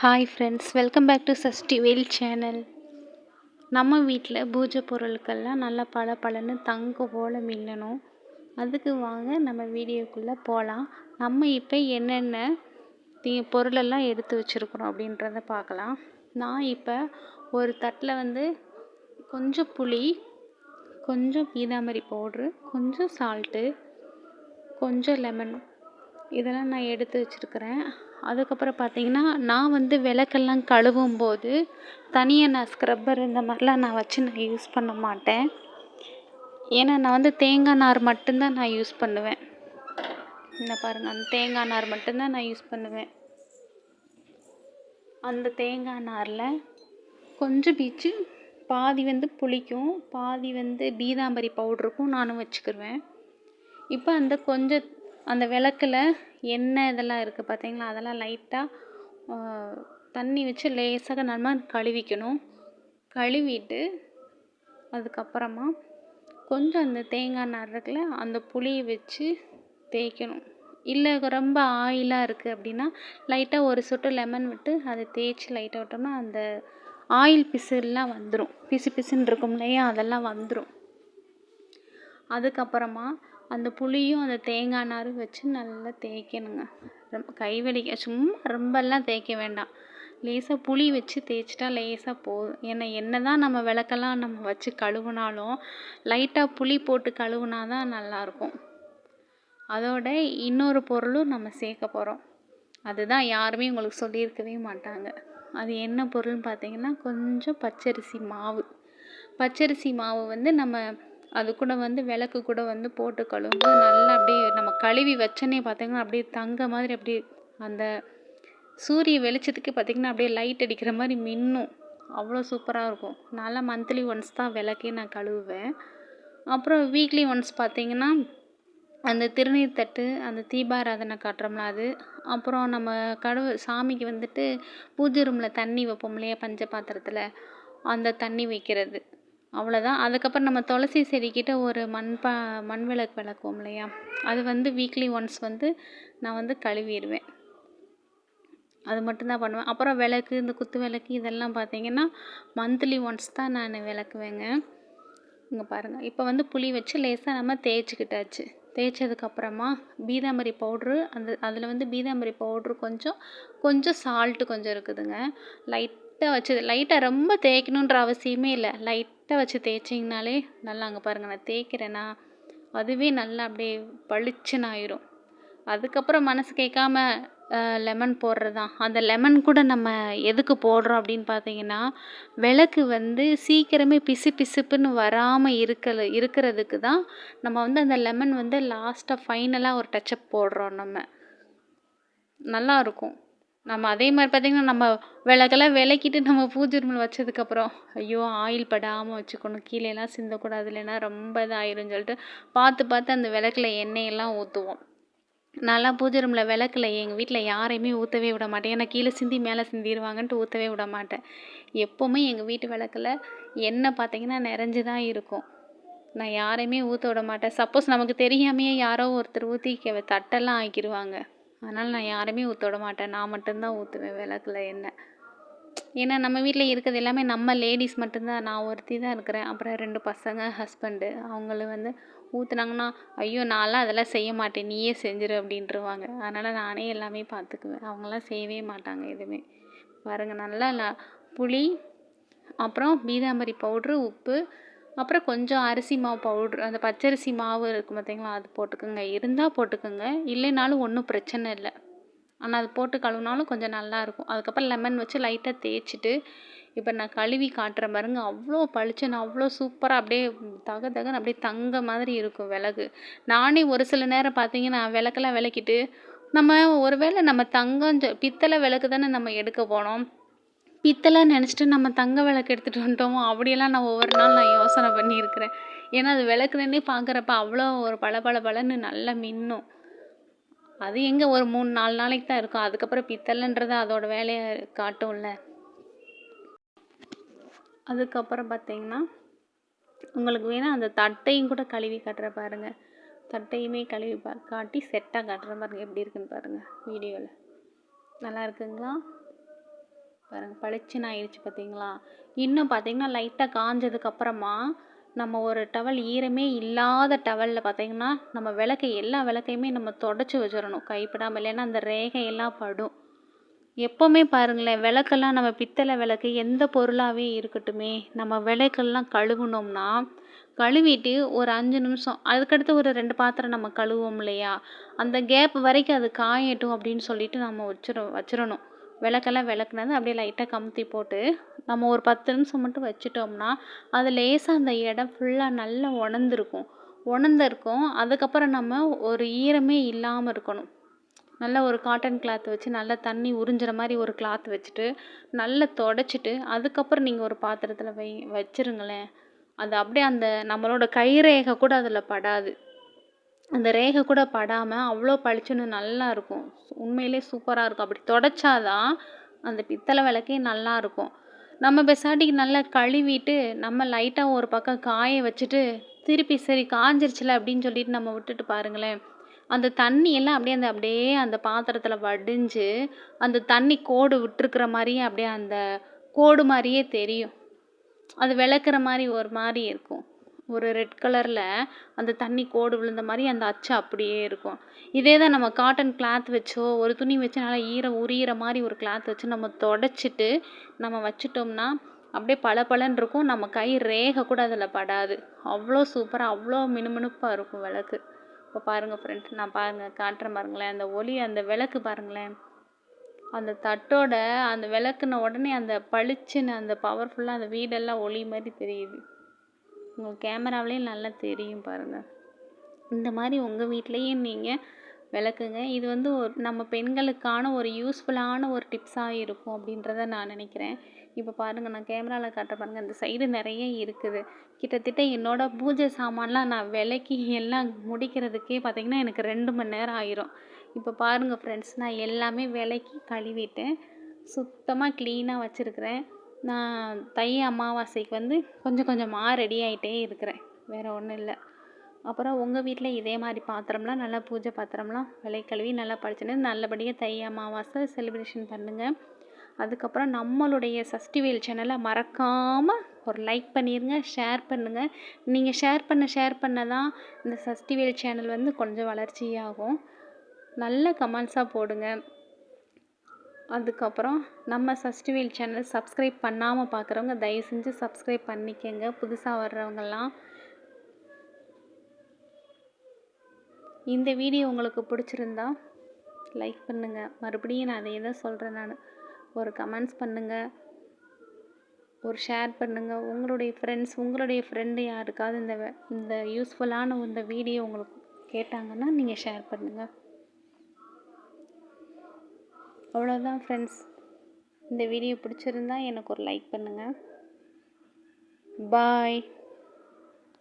Hi friends welcome back to Sashtivel channel நம்ம வீட்டில் பூஜை பொருட்கள்லாம் நல்லா பல பலன்னு தங்கம் போல் மின்னணும். அதுக்கு வாங்க நம்ம வீடியோக்குள்ளே போகலாம் நம்ம இப்போ என்னென்ன தீ பொருளெல்லாம் எடுத்து வச்சுருக்குறோம் அப்படின்றத பார்க்கலாம். நான் இப்போ ஒரு தட்டில் வந்து கொஞ்சம் புளி கொஞ்சம் பீதாமரி பவுட்ரு கொஞ்சம் சால்ட்டு கொஞ்சம் லெமன் இதெல்லாம் நான் எடுத்து வச்சுருக்கிறேன். அதுக்கப்புறம் பார்த்தீங்கன்னா நான் வந்து விளக்கெல்லாம் கழுவும் போது தனியாக நான் ஸ்க்ரப்பர் இந்த மாதிரிலாம் நான் வச்சு நான் யூஸ் பண்ண மாட்டேன். ஏன்னா நான் வந்து தேங்காய் நார் மட்டும்தான் நான் யூஸ் பண்ணுவேன். இந்த பாருங்கள் அந்த தேங்காய் நார் மட்டும்தான் நான் யூஸ் பண்ணுவேன். அந்த தேங்காய் நாரில் கொஞ்சம் பீச்சு பாதி வந்து புளிக்கும் பாதி வந்து பீதாம்பரி பவுடருக்கும் நானும் வச்சுக்கிருவேன். இப்போ அந்த கொஞ்சம் அந்த விளக்கில் எண்ணெய் இதெல்லாம் இருக்குது பார்த்தீங்களா? அதெல்லாம் லைட்டாக தண்ணி வச்சு லேசாக நம்ம கழுவிக்கணும். கழுவிட்டு அதுக்கப்புறமா கொஞ்சம் அந்த தேங்காய் நார் இருக்குல்ல அந்த புளியை வச்சு தேய்க்கணும். இல்லை ரொம்ப ஆயிலாக இருக்குது அப்படின்னா லைட்டாக ஒரு சொட்டு லெமன் விட்டு அதை தேய்ச்சி லைட்டாக விட்டோம்னா அந்த ஆயில் பிசுலாம் வந்துடும் பிசு பிசுன்னு இருக்கும் இல்லையா? அதெல்லாம் வந்துடும் அதுக்கப்புறமா அந்த புளியும் அந்த தேங்காய் நாரும் வச்சு நல்லா தேய்க்கணுங்க. ரொம்ப கை வலிக்க சும்மா ரொம்பலாம் தேய்க்க வேண்டாம். லேசாக புளி வச்சு தேய்ச்சிட்டா லேசாக போதும். ஏன்னா என்ன தான் நம்ம விளக்கெல்லாம் நம்ம வச்சு கழுவுனாலும் லைட்டாக புளி போட்டு கழுவுனா தான் நல்லாயிருக்கும். அதோட இன்னொரு பொருளும் நம்ம சேர்க்க போகிறோம் அதுதான் யாருமே உங்களுக்கு சொல்லியிருக்கவே மாட்டாங்க. அது என்ன பொருள்னு பார்த்தீங்கன்னா கொஞ்சம் பச்சரிசி மாவு. பச்சரிசி மாவு வந்து நம்ம அது கூட வந்து விளக்கு கூட வந்து போட்டு கழுவும்போது நல்லா அப்படியே நம்ம கழுவி வச்சோன்னே பார்த்தீங்கன்னா அப்படியே தங்க மாதிரி அப்படியே அந்த சூரிய வெளிச்சத்துக்கு பார்த்திங்கன்னா அப்படியே லைட் அடிக்கிற மாதிரி மின்னும். அவ்வளோ சூப்பராக இருக்கும். நான்லாம் மந்த்லி ஒன்ஸ் தான் விளக்கே நான் கழுவுவேன். அப்புறம் வீக்லி ஒன்ஸ் பார்த்திங்கன்னா அந்த திருநீர் தட்டு அந்த தீபாராதனை காட்டுறோம்ல அது. அப்புறம் நம்ம கடவு சாமிக்கு வந்துட்டு பூஜை ரூமில் தண்ணி வைப்போம் இல்லையா? பஞ்ச பாத்திரத்தில் அந்த தண்ணி வைக்கிறது. அவ்வளோதான் அதுக்கப்புறம் நம்ம துளசி செடிக்கிட்ட ஒரு மண் பா மண் விளக்கு விளக்குவோம் இல்லையா? அது வந்து வீக்லி ஒன்ஸ் வந்து நான் வந்து கழுவிடுவேன். அது மட்டும்தான் பண்ணுவேன். அப்புறம் விளக்கு இந்த குத்து விளக்கு இதெல்லாம் பார்த்தீங்கன்னா மந்த்லி ஒன்ஸ் தான் நான் விளக்குவேங்க. இங்கே பாருங்கள் இப்போ வந்து புளி வச்சு லேசாக நம்ம தேய்ச்சிக்கிட்டாச்சு. தேய்ச்சதுக்கப்புறமா பீதாம்பரி பவுட்ரு அந்த அதில் வந்து பீதாம்பரி பவுட்ரு கொஞ்சம் கொஞ்சம் சால்ட்டு கொஞ்சம் இருக்குதுங்க. லைட் லைட்டாக வச்சு லைட்டாக ரொம்ப தேய்க்கணுன்ற அவசியமே இல்லை. லைட்டாக வச்சு தேய்ச்சிங்கனாலே நல்லா அங்கே பாருங்கள் நான் தேய்க்கிறேன்னா அதுவே நல்லா அப்படியே பளிச்சுன்னு ஆயிரும். அதுக்கப்புறம் மனசு கேட்காம லெமன் போடுறது தான் அந்த லெமன் கூட நம்ம எதுக்கு போடுறோம் அப்படின்னு பார்த்தீங்கன்னா விளக்கு வந்து சீக்கிரமே பிசு பிசுப்புன்னு வராமல் இருக்கல இருக்கிறதுக்கு தான் நம்ம வந்து அந்த லெமன் வந்து லாஸ்ட்டாக ஃபைனலாக ஒரு டச்சப் போடுறோம் நம்ம. நல்லா இருக்கும். நம்ம அதே மாதிரி பார்த்திங்கன்னா நம்ம விளக்கெல்லாம் விளக்கிட்டு நம்ம பூஜை ரூமில் வச்சதுக்கப்புறம் ஐயோ ஆயில் படாமல் வச்சுக்கணும். கீழேலாம் சிந்தக்கூடாது இல்லைன்னா ரொம்ப இதாகிரும்னு சொல்லிட்டு பார்த்து பார்த்து அந்த விளக்கில் எண்ணெயெல்லாம் ஊற்றுவோம் நல்லா பூஜை ரூமில் விளக்கில் எங்கள் வீட்டில் யாரையுமே ஊற்றவே விட மாட்டேன். ஏன்னா கீழே சிந்தி மேலே சிந்திடுவாங்கன்ட்டு ஊற்றவே விட மாட்டேன். எப்போவுமே எங்கள் வீட்டு விளக்கில் எண்ணெய் பார்த்திங்கன்னா நிறைஞ்சு தான் இருக்கும். நான் யாரையுமே ஊற்ற விட மாட்டேன். சப்போஸ் நமக்கு தெரியாமையே யாரோ ஒருத்தர் ஊற்றி தட்டெல்லாம் ஆக்கிடுவாங்க அதனால் நான் யாருமே ஊற்ற விட மாட்டேன். நான் மட்டும்தான் ஊற்றுவேன் விளக்குல எண்ணெய் ஏன்னா நம்ம வீட்டில் இருக்கிறது எல்லாமே நம்ம லேடிஸ் மட்டும்தான். நான் ஒருத்தி தான் இருக்கிறேன். அப்புறம் ரெண்டு பசங்க ஹஸ்பண்டு அவங்களும் வந்து ஊற்றுனாங்கன்னா ஐயோ நான்லாம் அதெல்லாம் செய்ய மாட்டேன். நீயே செஞ்சிரு அப்படின்ட்டுருவாங்க அதனால் நானே எல்லாமே பார்த்துக்குவேன் அவங்களாம் செய்யவே மாட்டாங்க எதுவுமே. பாருங்கள் நல்லா புளி அப்புறம் பீதாம்பரி பவுட்ரு உப்பு அப்புறம் கொஞ்சம் அரிசி மாவு பவுட்ரு அந்த பச்சரிசி மாவு இருக்கும் பார்த்தீங்களா அது போட்டுக்கோங்க. இருந்தால் போட்டுக்கோங்க. இல்லைனாலும் ஒன்றும் பிரச்சனை இல்லை. ஆனால் அது போட்டு கழுவினாலும் கொஞ்சம் நல்லாயிருக்கும் அதுக்கப்புறம் லெமன் வச்சு லைட்டாக தேய்ச்சிட்டு இப்போ நான் கழுவி காட்டுறேன் பாருங்க. அவ்வளோ பளிச்சுன்னு அவ்வளோ சூப்பராக அப்படியே தக தகன்னு அப்படியே தங்க மாதிரி இருக்கும் விளக்கு. நானே ஒரு சில நேரம் பார்த்தீங்கன்னா விளக்கெல்லாம் விளக்கிட்டு நம்ம ஒரு வேளை நம்ம தங்கம் பித்தளை விளக்கு தானே நம்ம எடுக்க போனோம். பித்தளை நினச்சிட்டு நம்ம தங்க விளக்கு எடுத்துகிட்டு வந்துட்டோமோ அப்படியெல்லாம் நான் ஒவ்வொரு நாள் நான் யோசனை பண்ணியிருக்கிறேன். ஏன்னா அது விளக்குனே பார்க்குறப்ப அவ்வளோ ஒரு பல பல பலன்னு நல்லா மின்னும். அது எங்கே ஒரு மூணு நாலு நாளைக்கு தான் இருக்கும். அதுக்கப்புறம் பித்தளைன்றது அதோட வேலையை காட்டும்ல. அதுக்கப்புறம் பார்த்தீங்கன்னா உங்களுக்கு வேணால் அந்த தட்டையும் கூட கழுவி காட்டுற பாருங்கள் தட்டையுமே கழுவி பா காட்டி செட்டாக காட்டுற பாருங்கள் எப்படி இருக்குன்னு பாருங்கள் வீடியோவில் நல்லா இருக்குங்களா? பாருங்கள் பளிச்சுன்னு ஆயிடுச்சு பார்த்தீங்களா இன்னும் பார்த்தீங்கன்னா லைட்டாக காஞ்சதுக்கப்புறமா நம்ம ஒரு டவல் ஈரமே இல்லாத டவலில் பார்த்தீங்கன்னா நம்ம விளக்கை எல்லா விளக்கையுமே நம்ம தொடச்சி வச்சிடணும். கைப்படாமல் இல்லைன்னா அந்த ரேகையெல்லாம் படும். எப்போவுமே பாருங்களேன் விளக்கெல்லாம் நம்ம பித்தளை விளக்கு எந்த பொருளாகவே இருக்கட்டுமே நம்ம விளக்கெல்லாம் கழுவுனோம்னா கழுவிட்டு ஒரு அஞ்சு நிமிஷம் அதுக்கடுத்து ஒரு ரெண்டு பாத்திரம் நம்ம கழுவுவோம் இல்லையா? அந்த கேப் வரைக்கும் அது காயட்டும் அப்படின்னு சொல்லிட்டு நம்ம வச்சிட வச்சிடணும் விளக்கெல்லாம் விளக்குனது அப்படியே லைட்டாக கமுத்தி போட்டு நம்ம ஒரு பத்து நிமிஷம் மட்டும் வச்சுட்டோம்னா அது லேசாக அந்த இடம் ஃபுல்லாக நல்லா உணர்ந்துருக்கும். உணர்ந்திருக்கும். அதுக்கப்புறம் நம்ம ஒரு ஈரமே இல்லாமல் இருக்கணும். நல்லா ஒரு காட்டன் கிளாத் வச்சு நல்லா தண்ணி உறிஞ்சுற மாதிரி ஒரு கிளாத் வச்சுட்டு நல்லா தொடச்சிட்டு அதுக்கப்புறம் நீங்கள் ஒரு பாத்திரத்தில் வை வச்சிருங்களேன். அது அப்படியே அந்த நம்மளோட கை ரேகை கூட அதில் படாது. அந்த ரேகை கூட படாமல் அவ்வளோ பளிச்சுன்னு நல்லா இருக்கும். உண்மையிலே சூப்பராக இருக்கும். அப்படி தொடச்சாதான் அந்த பித்தளை விளக்கே நல்லா இருக்கும். நம்ம பெசாட்டிக்கு நல்லா கழுவிட்டு நம்ம லைட்டாக ஒரு பக்கம் காய வச்சுட்டு திருப்பி சரி காஞ்சிருச்சுல அப்படின்னு சொல்லிட்டு நம்ம விட்டுட்டு பாருங்களேன். அந்த தண்ணி எல்லாம் அப்படியே அந்த அப்படியே அந்த பாத்திரத்தில் வடிஞ்சு அந்த தண்ணி கோடு விட்டுருக்குற மாதிரியே அப்படியே அந்த கோடு மாதிரியே தெரியும். அது விளக்குற மாதிரி ஒரு மாதிரி இருக்கும். ஒரு ரெட் கலரில் அந்த தண்ணி கோடு விழுந்த மாதிரி அந்த அச்சு அப்படியே இருக்கும். இதே தான் நம்ம காட்டன் கிளாத் வச்சோ ஒரு துணி வச்சு நல்லா உரியிற மாதிரி ஒரு கிளாத் வச்சு நம்ம தொடச்சிட்டு நம்ம வச்சிட்டோம்னா அப்படியே பளபளன்னு இருக்கும். நம்ம கை ரேகை கூட அதில் படாது. அவ்வளோ சூப்பராக அவ்வளோ மினுமினுப்பாக இருக்கும் விளக்கு. இப்போ பாருங்கள் ஃப்ரெண்ட் நான் பாருங்கள் காட்டுறேன் பாருங்களேன் அந்த ஒளி அந்த விளக்கு பாருங்களேன். அந்த தட்டோட அந்த விளக்குன உடனே அந்த பளிச்சுன்னு அந்த பவர்ஃபுல்லாக அந்த வீடெல்லாம் ஒளி மாதிரி தெரியுது. உங்கள் கேமராவிலே நல்லா தெரியும் பாருங்கள் இந்த மாதிரி உங்கள் வீட்லேயே நீங்கள் விளக்குங்க. இது வந்து ஒரு நம்ம பெண்களுக்கான ஒரு யூஸ்ஃபுல்லான ஒரு டிப்ஸாக இருக்கும் அப்படின்றத நான் நினைக்கிறேன். இப்போ பாருங்கள் நான் கேமராவில் காட்ட பாருங்கள் இந்த சைடு நிறைய இருக்குது. கிட்டத்தட்ட என்னோடய பூஜை சாமான்லாம் நான் விளக்கி எல்லாம் முடிக்கிறதுக்கே பார்த்திங்கன்னா எனக்கு ரெண்டு மணி நேரம் ஆயிரும். இப்போ பாருங்கள் ஃப்ரெண்ட்ஸ் நான் எல்லாமே விளக்கி கழுவிட்டேன் சுத்தமாக க்ளீனாக வச்சுருக்கிறேன். நான் தை அமாவாசைக்கு வந்து கொஞ்சம் கொஞ்சமாக ரெடி ஆகிட்டே இருக்கிறேன். வேறு ஒன்றும் இல்லை. அப்புறம் உங்கள் வீட்டில் இதே மாதிரி பாத்திரம்லாம் நல்லா பூஜை பாத்திரம்லாம் விலை கழுவி நல்லா பளிச்சுன்னு நல்லபடியாக தை அமாவாசை செலிப்ரேஷன் பண்ணுங்கள் அதுக்கப்புறம் நம்மளுடைய சஷ்டிவேல் சேனலை மறக்காமல் ஒரு லைக் பண்ணிடுங்க ஷேர் பண்ணுங்கள் நீங்கள் ஷேர் பண்ண ஷேர் பண்ண தான் இந்த சஷ்டிவேல் சேனல் வந்து கொஞ்சம் வளர்ச்சியாகும். நல்ல கமெண்ட்ஸாக போடுங்க. அதுக்கப்புறம் நம்ம சஷ்டிவேல் சேனல் சப்ஸ்கிரைப் பண்ணாமல் பார்க்குறவங்க தயவு செஞ்சு சப்ஸ்கிரைப் பண்ணிக்கங்க. புதுசாக வர்றவங்கெல்லாம் இந்த வீடியோ உங்களுக்கு பிடிச்சிருந்தா லைக் பண்ணுங்கள் மறுபடியும் நான் அதையே தான் சொல்கிறேன் நான். ஒரு கமெண்ட்ஸ் பண்ணுங்கள் ஒரு ஷேர் பண்ணுங்கள் உங்களுடைய ஃப்ரெண்ட்ஸ் உங்களுடைய ஃப்ரெண்டு யாருக்காவது இந்த இந்த யூஸ்ஃபுல்லான இந்த வீடியோ உங்களுக்கு கேட்டாங்கன்னா நீங்கள் ஷேர் பண்ணுங்கள் அவ்வளோதான் ஃப்ரெண்ட்ஸ் இந்த வீடியோ பிடிச்சிருந்தா எனக்கு ஒரு லைக் பண்ணுங்கள் பாய்